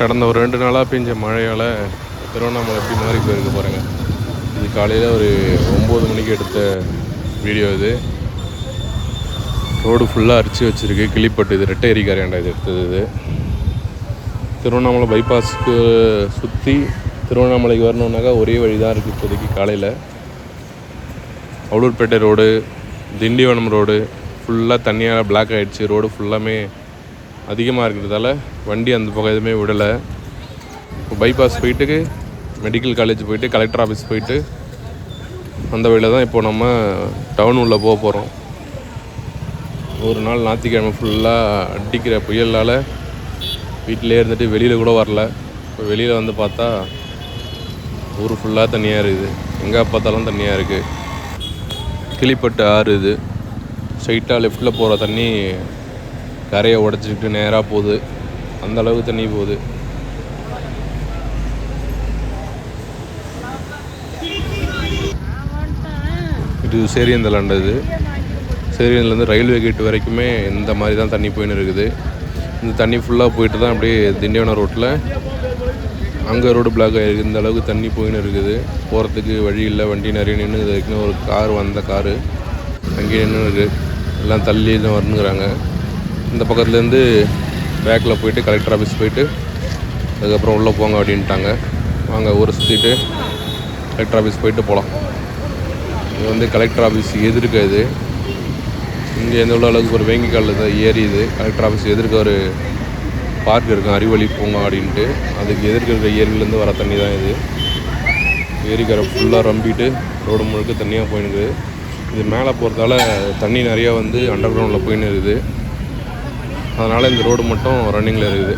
கடந்த ஒரு ரெண்டு நாளாக பெஞ்ச மழையால் திருவண்ணாமலை எப்படி மாறி போயிருக்கு பாருங்கள் இது காலையில் ஒரு ஒம்பது மணிக்கு எடுத்த வீடியோ இது. ரோடு ஃபுல்லாக அரிச்சு வச்சுருக்கு. கிளிப்பட்டு இது ரெட்டை எரிக்காரையாண்டா இது எடுத்தது இது. திருவண்ணாமலை பைபாஸ்க்கு சுற்றி திருவண்ணாமலைக்கு வரணுன்னாக்கா ஒரே வழி தான் இருக்குது இப்போதைக்கு காலையில். அவலூர்பேட்டை ரோடு திண்டிவனம் ரோடு ஃபுல்லாக தண்ணியால் பிளாக் ஆகிடுச்சு ரோடு ஃபுல்லாமே அதிகமாக இருக்கிறதால வண்டி அந்த பக்கம் எதுவுமே விடலை. இப்போ பைபாஸ் போயிட்டு மெடிக்கல் காலேஜ் போயிட்டு கலெக்டர் ஆஃபீஸ் போயிட்டு அந்த வழியில் தான் இப்போ நம்ம டவுன் உள்ளே போக போகிறோம் ஒரு நாள் ஞாயிற்றுக்கிழமை ஃபுல்லாக அடிக்கிற புயலால் வீட்டிலே இருந்துட்டு வெளியில் கூட வரல. இப்போ வெளியில் வந்து பார்த்தா ஊர் ஃபுல்லாக தண்ணியாக இருக்குது. எங்கே பார்த்தாலும் தண்ணியாக இருக்குது கிளிப்பட்டு ஆறு இது ஸ்ட்ரைட்டாக லெஃப்ட்டில் போகிற தண்ணி கரையை உடச்சிக்கிட்டு நேராக போகுது. அந்த அளவுக்கு தண்ணி போகுது. இது சேரியந்தலாண்ட இது. சேரியந்தலேருந்து ரயில்வே கேட் வரைக்குமே இந்த மாதிரி தான் தண்ணி போயின்னு இருக்குது. இந்த தண்ணி ஃபுல்லாக போயிட்டு தான் அப்படியே திண்டிவனம் ரோட்டில் அங்கே ரோடு பிளாக் ஆகிருக்கு இந்த அளவுக்கு தண்ணி போயின்னு இருக்குது. போகிறதுக்கு வழி இல்லை. வண்டி நிறைய நின்று இது வரைக்கும் ஒரு கார் வந்த காரு அங்கேயே நின்று இருக்குது எல்லாம் தள்ளி தான் வரணுங்கிறாங்க. இந்த பக்கத்துலேருந்து பேக்கில் போயிட்டு கலெக்டர் ஆஃபீஸ் போயிட்டு அதுக்கப்புறம் உள்ளே போங்க அப்படின்ட்டாங்க. வாங்க ஊரை சுற்றிட்டு கலெக்டர் ஆஃபீஸ் போயிட்டு போகலாம் இது வந்து கலெக்டர் ஆஃபீஸ் எதிர்க்க இது. இங்கே எந்த உள்ள அளவுக்கு ஒரு வேங்கி காலில் தான் ஏரி இது கலெக்டர் ஆஃபீஸ் எதிர்க்க ஒரு பார்க் இருக்கும் அறிவழி பூங்கா அப்படின்ட்டு. அதுக்கு எதிர்க்க இருக்கிற ஏரியிலேருந்து வர தண்ணி தான் இது. ஏரிக்கரை ஃபுல்லாக ரம்பிட்டு ரோடு முழுக்க தண்ணியாக போயினுக்குது இது மேலே போகிறதால தண்ணி நிறையா வந்து அண்டர் கிரவுண்டில் போயின்னு இருக்குது. அதனால் இந்த ரோடு மட்டும் ரன்னிங்கில் இருக்குது.